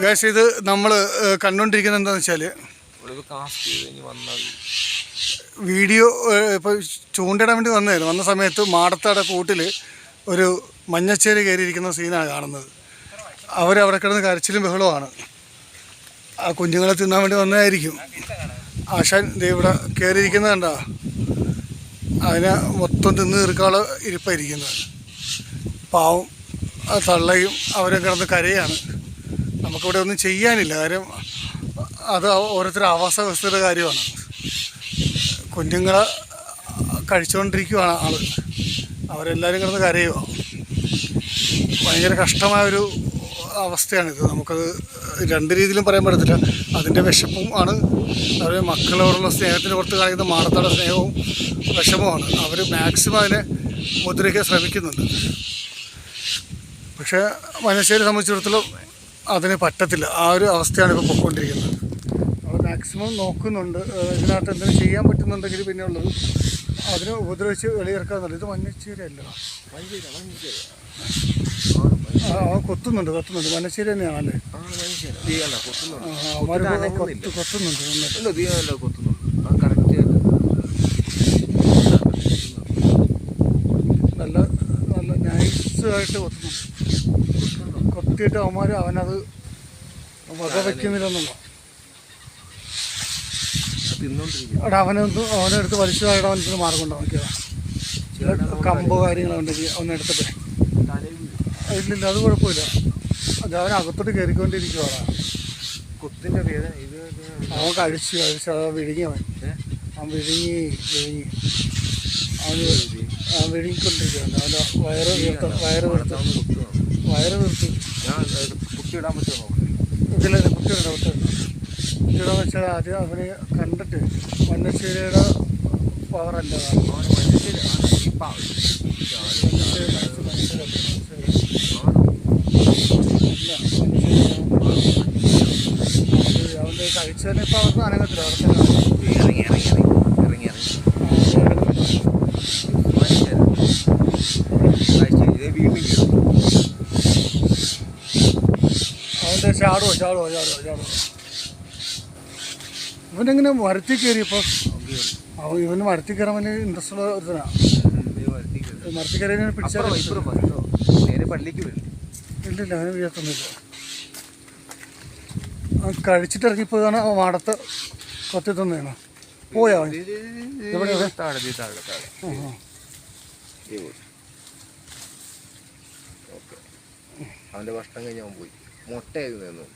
Guys ഇത് നമ്മൾ കണ്ടുകൊണ്ടിരിക്കുന്നത് എന്താണെന്ന് വെച്ചാൽ വീഡിയോ ഇപ്പോൾ ചൂണ്ടിടാൻ വേണ്ടി വന്നതായിരുന്നു. വന്ന സമയത്ത് മാടത്തയുടെ കൂട്ടിൽ ഒരു മഞ്ഞച്ചേര് കയറിയിരിക്കുന്ന സീനാണ് കാണുന്നത്. അവരവിടെ കിടന്ന് കരച്ചിലും ബഹളമാണ് ആ കുഞ്ഞുങ്ങളെ തിന്നാൻ വേണ്ടി വന്നതായിരിക്കും. ആശാൻ ഇവിടെ കയറിയിരിക്കുന്നത് കണ്ടോ? അതിനെ മൊത്തം തിന്ന് തീർക്കാളെ ഇരിപ്പായിരിക്കുന്നത്. പാവം തള്ളയും അവരെ കിടന്ന് കരയാണ്. നമുക്കിവിടെ ഒന്നും ചെയ്യാനില്ല. കാര്യം അത് ഓരോരുത്തരുടെ ആവാസ വ്യവസ്ഥയുടെ കാര്യമാണ്. കുഞ്ഞുങ്ങളെ കഴിച്ചുകൊണ്ടിരിക്കുവാണ് ആൾ. അവരെല്ലാവരും കിടന്ന് കരയുക ഭയങ്കര കഷ്ടമായൊരു അവസ്ഥയാണിത്. നമുക്കത് രണ്ട് രീതിയിലും പറയാൻ പറ്റത്തില്ല. അതിന്റെ വിശപ്പും ആണ്. അവർ മക്കളോടുള്ള സ്നേഹത്തിന് പുറത്ത് കാണിക്കുന്ന മാടത്തോടെ സ്നേഹവും വിഷമവുമാണ്. അവർ മാക്സിമം അതിനെ മുദ്രയ്ക്കാൻ ശ്രമിക്കുന്നുണ്ട്. പക്ഷേ മനുഷ്യരെ സംബന്ധിച്ചിടത്തോളം അതിന് പറ്റത്തില്ല. ആ ഒരു അവസ്ഥയാണ് ഇപ്പോൾ പൊയ്ക്കൊണ്ടിരിക്കുന്നത് നമ്മൾ മാക്സിമം നോക്കുന്നുണ്ട്. ഇതിനകത്ത് എന്തെങ്കിലും ചെയ്യാൻ പറ്റുന്നുണ്ടെങ്കിൽ പിന്നെ ഉള്ളത് അതിനെ ഉപദ്രവിച്ച് വെളിയിറക്കാന്നുള്ളത്. ഇത് മഞ്ഞച്ചീരയല്ല. ആ അവൻ കൊത്തുന്നുണ്ട് കൊത്തുന്നുണ്ട്. മഞ്ഞച്ചീര തന്നെയാണല്ലേ കൊത്തുന്നുണ്ട്. കൊത്തുന്നുണ്ട് കൊത്തുന്നുണ്ട്. നല്ല നല്ല നൈസായിട്ട് കൊത്തുന്നുണ്ട്. കൊത്തിയിട്ട് അവന്മാർ അവനത് വക വയ്ക്കുന്നില്ലെന്നുള്ള അവനൊന്നും അവിടെ അവനൊന്ന് അവനെടുത്ത് വലിച്ചതായിട്ട് അവനത്തിന് മാർഗം ഉണ്ടാവും നോക്കിയതാ. കമ്പോ കാര്യങ്ങളുണ്ടെങ്കിൽ അവനെടുത്തിട്ട് ഇല്ലില്ല അത് കുഴപ്പമില്ല. അത് അവൻ അകത്തോട്ട് കയറിക്കൊണ്ടിരിക്കുവാണ് കൊത്തിന്റെ വേദന ഇത് അവൻ കഴിച്ചു കഴിച്ചു അത് വിഴുങ്ങി അവൻ? അവൻ വിഴുങ്ങി വിഴുങ്ങി. അവന് വിഴുങ്ങിക്കൊണ്ടിരിക്കുകയാണ് അവന്റെ വയറ് വീർത്ത വയറ് വീർത്ത. വയറ് വീർത്ത്. ഞാൻ ഇത് പറ്റുമോ ഇതിലെ കുട്ടിയുടെ കുട്ടിയുടെ കുട്ടിയുടെ വെച്ചാൽ ആദ്യം അവനെ കണ്ടിട്ട് മണ്ണശ്ശേരിയുടെ പവറല്ല അവന്റെ കഴിച്ചതിന് ഇപ്പം അവർക്ക് അനങ്ങത്തില്ല അവർക്ക് ഇറങ്ങി ഇറങ്ങി ഇറങ്ങി ഇറങ്ങി ഇറങ്ങി മനുഷ്യര് കഴിച്ച് ഇത് വീണ്ടും കയറും അവന്റെ ചാടോ ചാടോ ചാടോ ചാടുവോ. ഇവനെങ്ങനെ മരത്തിൽ കയറിയപ്പോൾ അവൻ ഇവന് മരത്തിൽ കയറാൻ വലിയ ഇൻട്രസ്റ്റ് ഉള്ള ഒരുത്തനാണ് മരത്തിൽ കയറി പിടിച്ചാൽ പള്ളിക്ക് ഇല്ലില്ല അവന് വീഴത്തൊന്നുമില്ല അവൻ കഴിച്ചിട്ട് ഇറങ്ങിപ്പോയതാണ് അവൻ മാടത്ത് കൊത്തി തന്നെയാണ് പോയാ അവൻ? എവിടെ. അവന്റെ ഭക്ഷണം കഴിഞ്ഞ് അവൻ പോയി. മുട്ടയായിരുന്നു